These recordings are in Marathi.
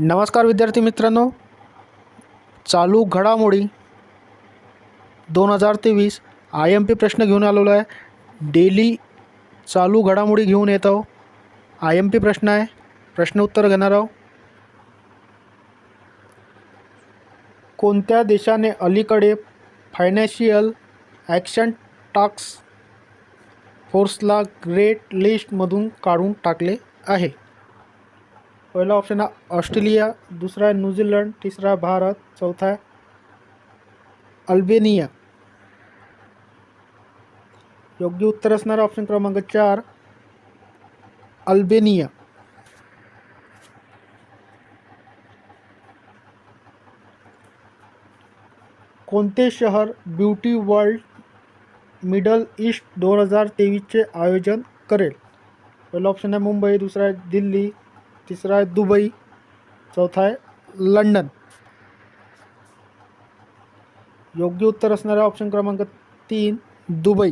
नमस्कार विद्यार्थी मित्रांनो. चालू घडामोडी दोन हजार तेवीस आय एम पी प्रश्न घेऊन आलेलो आहे. डेली चालू घडामोडी घेऊन येत आहो आय एम पी प्रश्न आहे. प्रश्न उत्तर घेणार आहो कोणत्या देशाने अलीकडे फायनान्शियल ॲक्शन टास्क फोर्सला ग्रेट लिस्टमधून काढून टाकले आहे? पहिला ऑप्शन आहे ऑस्ट्रेलिया दुसरा आहे न्यूझीलंड तिसरा भारत चौथा आहे अल्बेनिया। योग्य उत्तर असणारा ऑप्शन क्रमांक चार अल्बेनिया। कोणते शहर ब्युटी वर्ल्ड मिडल ईस्ट दोन हजार तेवीसचे आयोजन करेल? पहिला ऑप्शन आहे मुंबई दुसरा आहे दिल्ली तिसरा आहे दुबई चौथा आहे लंडन. योग्य उत्तर असणारा ऑप्शन क्रमांक तीन दुबई.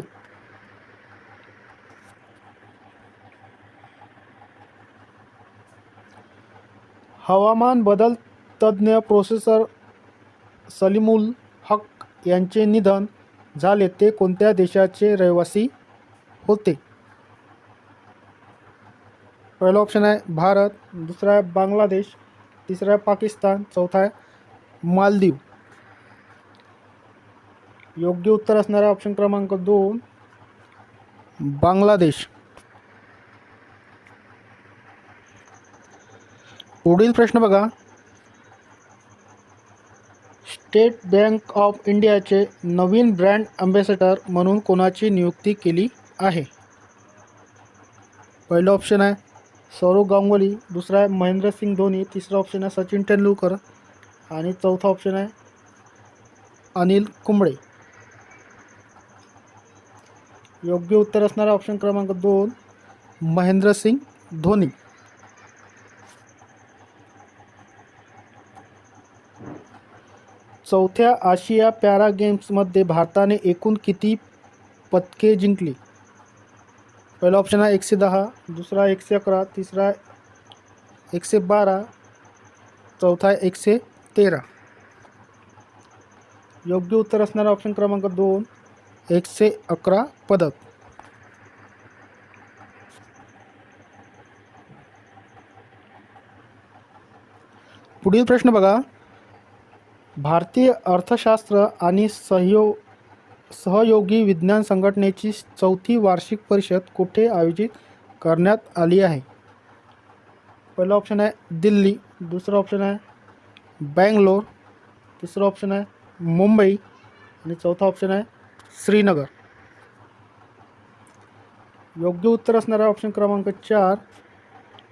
हवामान बदल तज्ज्ञ प्रोफेसर सलीमुल हक यांचे निधन झाले ते कोणत्या देशाचे रहिवासी होते? पहिला ऑप्शन आहे भारत दुसरा आहे बांगलादेश तिसरा आहे पाकिस्तान चौथा आहे मालदीव. योग्य उत्तर असणारा ऑप्शन क्रमांक दोन बांगलादेश. पुढील प्रश्न बघा. स्टेट बँक ऑफ इंडियाचे नवीन ब्रँड अँबॅसेडर म्हणून कोणाची नियुक्ती केली आहे? पहिलं ऑप्शन आहे सौरव गांगुली दुसरा आहे महेंद्रसिंग धोनी तिसरा ऑप्शन आहे सचिन तेंडुलकर आणि चौथा ऑप्शन आहे अनिल कुंबळे. योग्य उत्तर असणारा ऑप्शन क्रमांक दोन महेंद्रसिंग धोनी. चौथ्या आशिया पॅरा गेम्समध्ये भारताने एकूण किती पदके जिंकली? पहिला ऑप्शन आहे एकशे दहा दुसरा एकशे अकरा तिसरा एकशे बारा चौथा एकशे तेरा योग्य उत्तर असणारा ऑप्शन क्रमांक दोन एकशे अकरा पदक। पुढील प्रश्न बघा। भारतीय अर्थशास्त्र आणि सहयोग सहयोगी विज्ञान संघटनेची चौथी वार्षिक परिषद कुठे आयोजित आहे? पहिलं ऑप्शन आहे दिल्ली, दुसरं ऑप्शन आहे बँगलोर, तिसरं ऑप्शन आहे मुंबई आणि चौथा ऑप्शन आहे श्रीनगर. योग्य उत्तर ऑप्शन क्रमांक चार,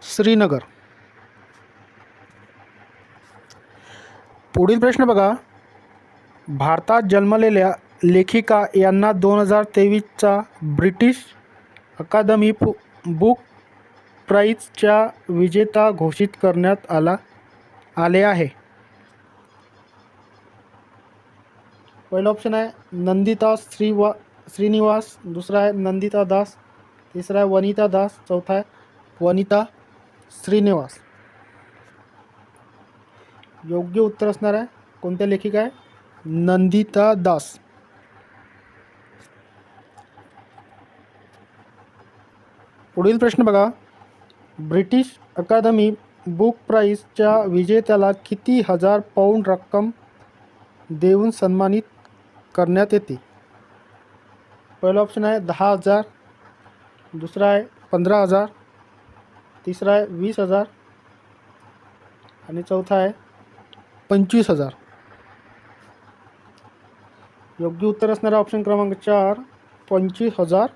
श्रीनगर. पुढील प्रश्न बघा. भारतात जन्मलेल्या लेखिका यांना दोन हजार तेवीसचा ब्रिटिश अकादमी पु बुक प्राईजच्या विजेता घोषित करण्यात आला आले आहे. पहिलं ऑप्शन आहे नंदिता श्रीवा श्रीनिवास दुसरा आहे नंदिता दास तिसरा आहे वनिता दास चौथा आहे वनिता श्रीनिवास. योग्य उत्तर असणार आहे कोणत्या लेखिका आहे? नंदिता दास. पुढील प्रश्न बघा. ब्रिटिश अकादमी बुक प्राईजच्या विजेत्याला किती हजार पौंड रक्कम देऊन सन्मानित करण्यात येते? पहिलं ऑप्शन आहे दहा हजार दुसरा आहे पंधरा हजार तिसरा आहे वीस हजार आणि चौथा आहे पंचवीस हजार. योग्य उत्तर असणारा ऑप्शन क्रमांक चार पंचवीस हजार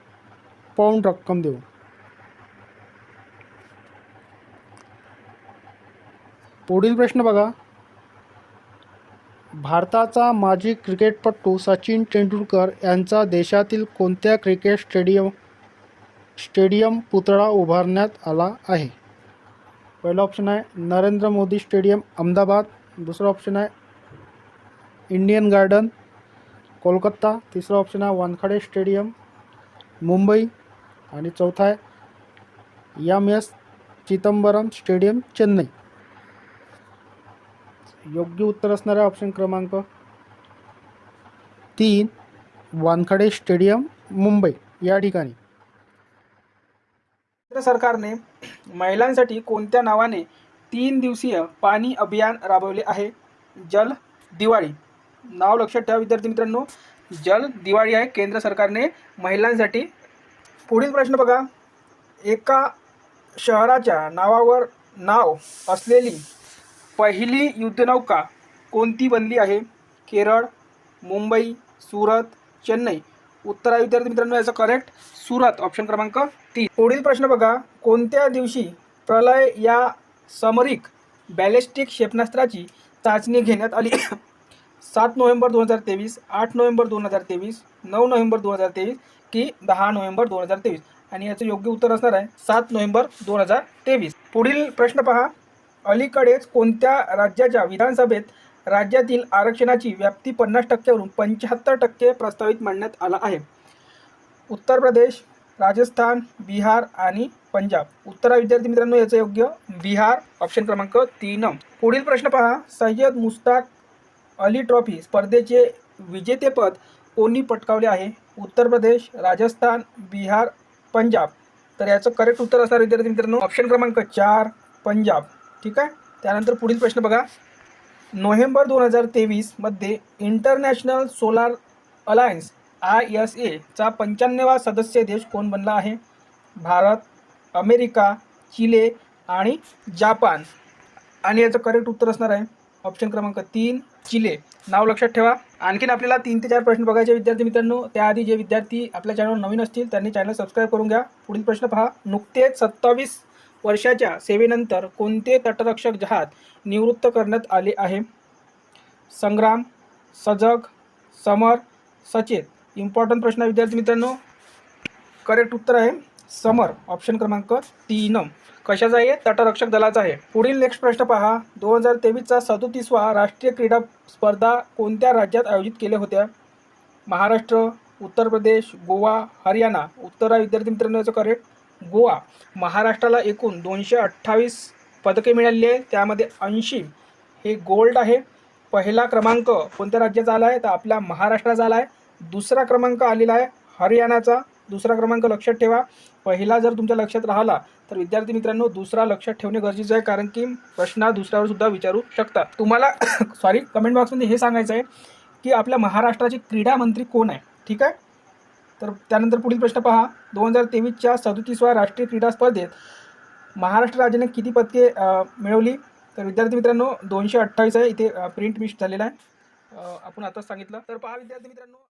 पाऊंड रक्कम देऊ पुढील प्रश्न बघा. भारताचा माजी क्रिकेटपटू सचिन तेंडुलकर यांचा देशातील कोणत्या क्रिकेट स्टेडियम स्टेडियम पुतळा उभारण्यात आला आहे? पहिला ऑप्शन आहे नरेंद्र मोदी स्टेडियम अहमदाबाद. दुसरं ऑप्शन आहे इंडियन गार्डन कोलकाता. तिसरा ऑप्शन आहे वानखडे स्टेडियम मुंबई. आणि चौथा आहे M S Chidambaram stadium Chennai. योग्य उत्तर असणार आहे ऑप्शन क्रमांक तीन वानखडे स्टेडियम मुंबई या ठिकाणी. केंद्र सरकारने महिलांसाठी कोणत्या नावाने तीन दिवसीय पाणी अभियान राबवले आहे? जल दिवाळी. नाव लक्षात ठेवा विद्यार्थी मित्रांनो. जल दिवाळी आहे. केंद्र सरकारने महिलांसाठी पुढील प्रश्न बघा. एका शहराच्या नावावर नाव असलेली पहिली युद्धनौका कोणती बनली आहे? केरळ मुंबई सुरत चेन्नई. उत्तर आहे विद्यार्थी मित्रांनो याचं करेक्ट सुरत ऑप्शन क्रमांक तीन. पुढील प्रश्न बघा. कोणत्या दिवशी प्रलय या समरिक बॅलिस्टिक क्षेपणास्त्राची चाचणी घेण्यात आली? सात नोव्हेंबर दोन हजार तेवीस आठ नोव्हेंबर दोन हजार तेवीस नऊ नोव्हेंबर दोन हजार तेवीस की दहा नोव्हेंबर दोन हजार तेवीस. आणि याचं योग्य उत्तर असणार आहे सात नोव्हेंबर दोन हजार तेवीस. पुढील प्रश्न पहा. अलीकडेच कोणत्या राज्याच्या विधानसभेत राज्यातील आरक्षणाची व्याप्ती पन्नास टक्क्यावरून पंच्याहत्तर टक्के प्रस्तावित मांडण्यात आला आहे? उत्तर प्रदेश राजस्थान बिहार आणि पंजाब. उत्तरा विद्यार्थी मित्रांनो याचं योग्य बिहार ऑप्शन क्रमांक तीन. पुढील प्रश्न पहा. सय्यद मुस्ताक अली ट्रॉफी स्पर्धेचे विजेतेपद कोणी पटकावले आहे? उत्तर प्रदेश राजस्थान बिहार पंजाब. तर याचं करेक्ट उत्तर असणार विद्यार्थी मित्रांनो ऑप्शन क्रमांक चार पंजाब. ठीक आहे? त्यानंतर पुढील प्रश्न बघा. नोव्हेंबर दोन हजार तेवीसमध्ये international solar alliance I S एचा पंच्याण्णवा सदस्य देश कोण बनला आहे? भारत अमेरिका चिले आणि जापान. आणि याचं करेक्ट उत्तर असणार आहे. ऑप्शन क्रमांक तीन चिले. नाव लक्षात ठेवा. आणखीन आपल्याला तीन ते चार प्रश्न बघायचे विद्यार्थी मित्रांनो. त्याआधी जे विद्यार्थी आपल्या चॅनल नवीन असतील त्यांनी चॅनल सबस्क्राईब करून घ्या. पुढील प्रश्न पहा. नुकतेच सत्तावीस वर्षाच्या सेवेनंतर कोणते तटरक्षक जहाज निवृत्त करण्यात आले आहे? संग्राम सजग समर सचेत. इम्पॉर्टंट प्रश्न विद्यार्थी मित्रांनो. करेक्ट उत्तर आहे समर. ऑप्शन क्रमांक तीन. कशाचा आहे? तटरक्षक दलाचा आहे. पुढील नेक्स्ट प्रश्न पहा. दोन हजार तेवीसचा सदोतीसवा राष्ट्रीय क्रीडा स्पर्धा कोणत्या राज्यात आयोजित केल्या होत्या? महाराष्ट्र उत्तर प्रदेश गोवा हरियाणा. उत्तर आहे विद्यार्थी मित्रांनो याचं करेक्ट गोवा महाराष्ट्राला एकूण दोनशे अठ्ठावीस पदके मिळाली आहे त्यामध्ये ऐंशी हे गोल्ड आहे. पहिला क्रमांक कोणत्या राज्याचा आला आहे? तर आपला महाराष्ट्राचा आला आहे. दुसरा क्रमांक आलेला आहे हरियाणाचा. दुसरा क्रमांक लक्षात ठेवा. पहिला जर तुमच्या लक्षात राहिला तर विद्यार्थी मित्रांनो दुसरा लक्षात ठेवणे गरजेचं आहे कारण की प्रश्न दुसऱ्यावर सुद्धा विचारू शकतात. तुम्हाला सॉरी कमेंट बॉक्समध्ये हे सांगायचं आहे की आपल्या महाराष्ट्राचे क्रीडा मंत्री कोण आहे? ठीक आहे? तर त्यानंतर पुढील प्रश्न पहा. दोन हजार तेवीसच्या सदोतीसव्या राष्ट्रीय क्रीडा स्पर्धेत महाराष्ट्र राज्याने किती पदके मिळवली? तर विद्यार्थी मित्रांनो दोनशे अठ्ठावीस आहे. इथे प्रिंट मिस झालेला आहे. आपण आताच सांगितलं. तर पहा विद्यार्थी मित्रांनो.